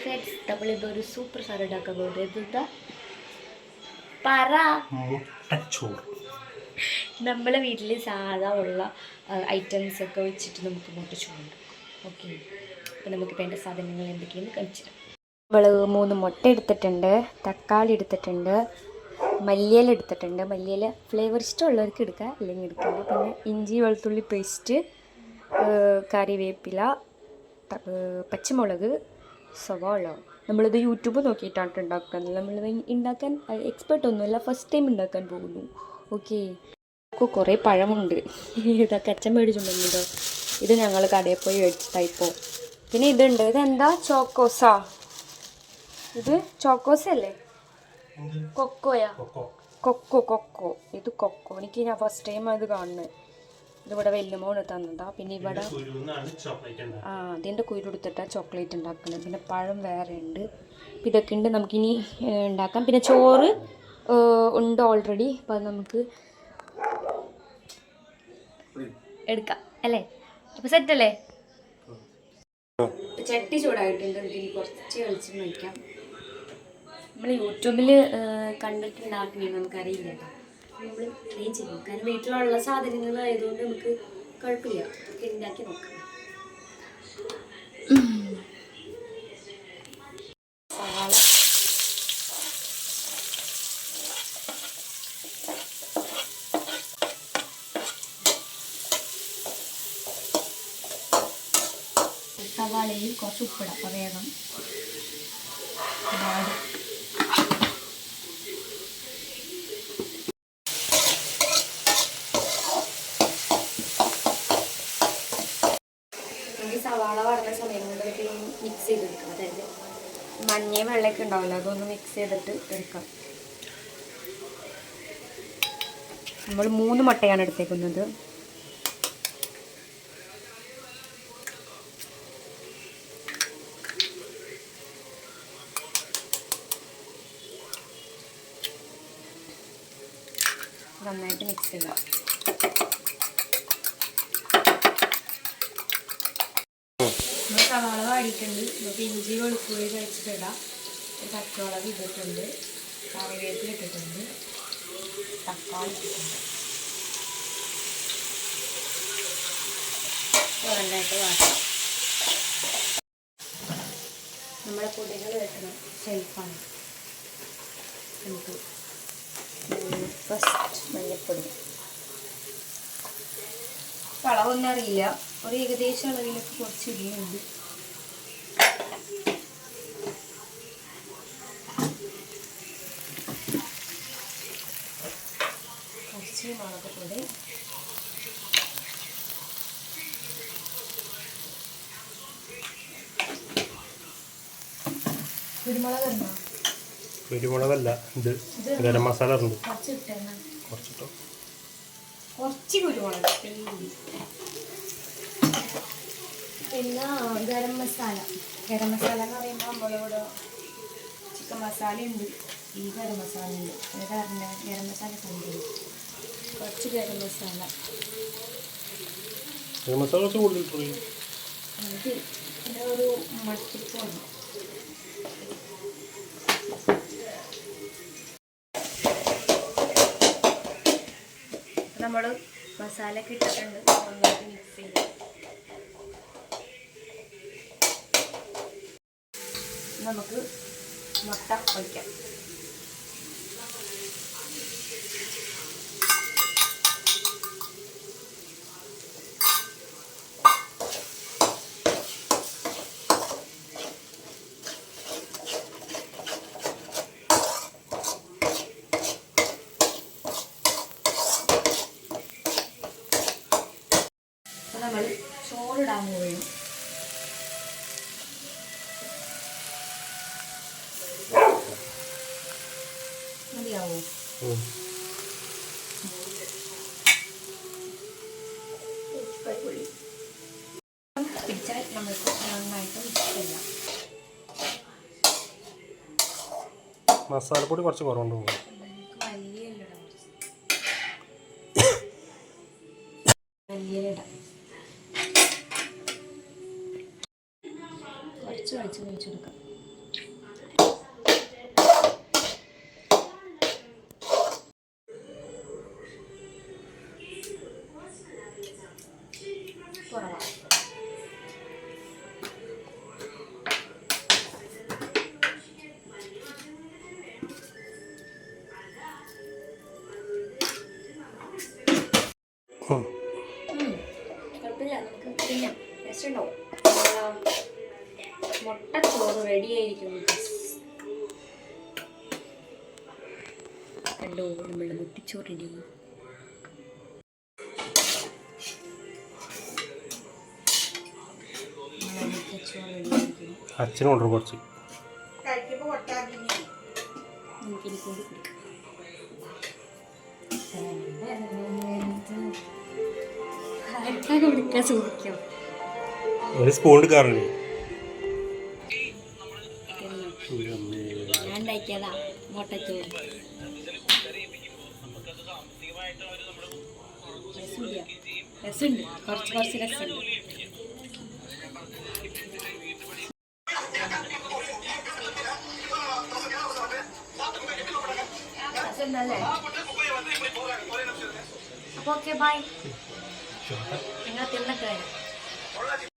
Friends ഒരു super സാധനം ഉണ്ടാക്കാൻ പോകുന്നത് എന്താ? പറ. നമ്മളെ വീട്ടിൽ സാധാ ഉള്ള ഐറ്റംസ് ഒക്കെ വെച്ചിട്ട് നമുക്ക് മുട്ടച്ചുണ്ടാക്കാം ഓക്കെ അപ്പോൾ നമുക്ക് വേണ്ട സാധനങ്ങൾ എന്തൊക്കെയെന്ന് കഴിച്ചിടാം നമ്മൾ മൂന്ന് മുട്ട എടുത്തിട്ടുണ്ട് തക്കാളി എടുത്തിട്ടുണ്ട് മല്ലിയില എടുത്തിട്ടുണ്ട്. മല്ലിയില ഫ്ലേവർ ഇഷ്ടമുള്ളവർക്ക് എടുക്കുക അല്ലെങ്കിൽ എടുക്കില്ല. പിന്നെ ഇഞ്ചി വെളുത്തുള്ളി പേസ്റ്റ് കറിവേപ്പില പച്ചമുളക് സവാള. നമ്മളിത് യൂട്യൂബ് നോക്കിയിട്ടാണ് ഉണ്ടാക്കുന്നത് നമ്മളിത് ഉണ്ടാക്കാൻ എക്സ്പെർട്ട് ഒന്നുമല്ല. ഫസ്റ്റ് ടൈം ഉണ്ടാക്കാൻ പോകുന്നു. ഓക്കെ കുറേ പഴമുണ്ട്. ഇതൊക്കെ അച്ഛൻ മേടിച്ചിട്ടുണ്ടോ ഇത് ഞങ്ങൾ കടയിൽ പോയി മേടിച്ചിട്ടായിപ്പോൾ പിന്നെ ഇതുണ്ട്. ഇതെന്താ? ചോക്കോസാ. ഇത് ചോക്കോസ് അല്ലേ കൊക്കോയാ? കൊക്കോ. Cocoa cocoa. ഇത് കൊക്കോ. എനിക്ക് ഞാൻ ഫസ്റ്റ് ടൈം അത് കാണുന്നത് ഇതിവിടെ വെല്ലുമോണ് തന്നതാ. പിന്നെ ഇവിടെ ആ അതിന്റെ കുരുടുത്തിട്ടാണ് ചോക്ലേറ്റ് ഉണ്ടാക്കുന്നത് പിന്നെ പഴം വേറെ ഉണ്ട്. അപ്പം ഇതൊക്കെ ഉണ്ട്. നമുക്കിനി ഉണ്ടാക്കാം. പിന്നെ ചോറ് ഉണ്ട് ഓൾറെഡി അപ്പം അത് നമുക്ക് എടുക്കാം. അല്ലേ? അപ്പം സെറ്റ് അല്ലേ? ചട്ടി ചൂടായിട്ടുണ്ട്. ഇതിൽ കുറച്ച് വെളിച്ചെണ്ണ നോക്കാം നമ്മൾ യൂട്യൂബിൽ കണ്ടിട്ടുണ്ടാക്കണേ നമുക്കറിയില്ല? കേട്ടോ നമ്മൾ ട്രൈ ചെയ്യും. കാരണം വീട്ടിലുള്ള സാധനങ്ങൾ ആയതുകൊണ്ട് നമുക്ക് കുഴപ്പമില്ല. നമുക്ക് ഉണ്ടാക്കി നോക്കാം. സവാള സവാളയിൽ കുറച്ച് ഉപ്പിടാം. അപ്പോൾ വേഗം വാടും നമുക്ക് സവാള വടന്ന സമയം കൊണ്ട് നമുക്ക് മിക്സ് ചെയ്തെടുക്കാം അതായത് മഞ്ഞയും വെള്ളയൊക്കെ ഉണ്ടാവില്ല അതൊന്ന് മിക്സ് ചെയ്തിട്ട് എടുക്കാം. നമ്മൾ മൂന്ന് മുട്ടയാണ് എടുത്തേക്കുന്നത്. നന്നായിട്ട് മിക്സ് ചെയ്യാം നമ്മൾ സവാള വാടിയിട്ടുണ്ട്. നമുക്ക് ഇഞ്ചി വെളുത്തുള്ളി കഴിച്ചിട്ടിടാം ഒരു പച്ചമുളക് ഇട്ടിട്ടുണ്ട്. കറിവേപ്പില ഇട്ടിട്ടുണ്ട്. തക്കാളി ഇട്ടിട്ടുണ്ട്. നന്നായിട്ട് വാട്ടാം. നമ്മുടെ പൊടികൾ വെട്ടുന്ന ഷെൽഫാണ്. നമുക്ക് ഫസ്റ്റ് മഞ്ഞൾപ്പൊടി അളവൊന്നും അറിയില്ല. ഒരു ഏകദേശം അളവിലൊക്കെ കുറച്ച് ഇടിയുണ്ട്. കുറച്ച് മുളക് പൊടി. കുരുമുളക് ഇടണോ? കുരുമുളകല്ല ഇത് ഗരം മസാല ഉണ്ട്. കുറച്ച് കുറച്ചിട്ടോ? കുറച്ച് കുരുമുളക് പിന്നെ ഗരം മസാല. ഗരം മസാല എന്ന് പറയുമ്പോൾ നമ്മളിവിടെ ചിക്കൻ മസാല ഉണ്ട് ഈ ഗരം മസാല ഉണ്ട് അത് അറിഞ്ഞ ഗരം മസാല കണ്ടു കുറച്ച് ഗരം മസാല. ഗരം മസാല കുറച്ച് കൂടുതൽ ഒരു മട്ടിപ്പാണ് നമ്മൾ മസാല ഒക്കെ നന്നായിട്ട് മിക്സ് ചെയ്യാം. നമുക്ക് മുട്ട ഒഴിക്കാം അപ്പോൾ നമ്മൾ ചോറിടാൻ പോവുകയും മതിയാവോ? പിടിച്ചാൽ നമുക്ക് നന്നായിട്ട് മിക്സ് ചെയ്യാം മസാലപ്പൊടി കുറച്ച് കുറവുണ്ട്. വലിയ ഇടാം വെച്ച് കഴിച്ചെടുക്കാം കുഴപ്പമില്ല. നമുക്ക് തിന്നാം. രസമുണ്ടാവും ചോറ് റെഡി ആയിരിക്കുന്നു. കണ്ടോ നമ്മളുടെ മുട്ടിച്ചോറ് റെഡി അച്ഛനോട് മുട്ടിച്ചോറ് കുറച്ച് ഒരു സ്പൂൺ എടുക്കാറുണ്ട് രസമില്ല രസമുണ്ട്. കുറച്ച് കുറച്ച് രസമുണ്ട്. അപ്പോൾ ഓക്കെ ബൈ നിങ്ങൾ തിന്നൊക്കെ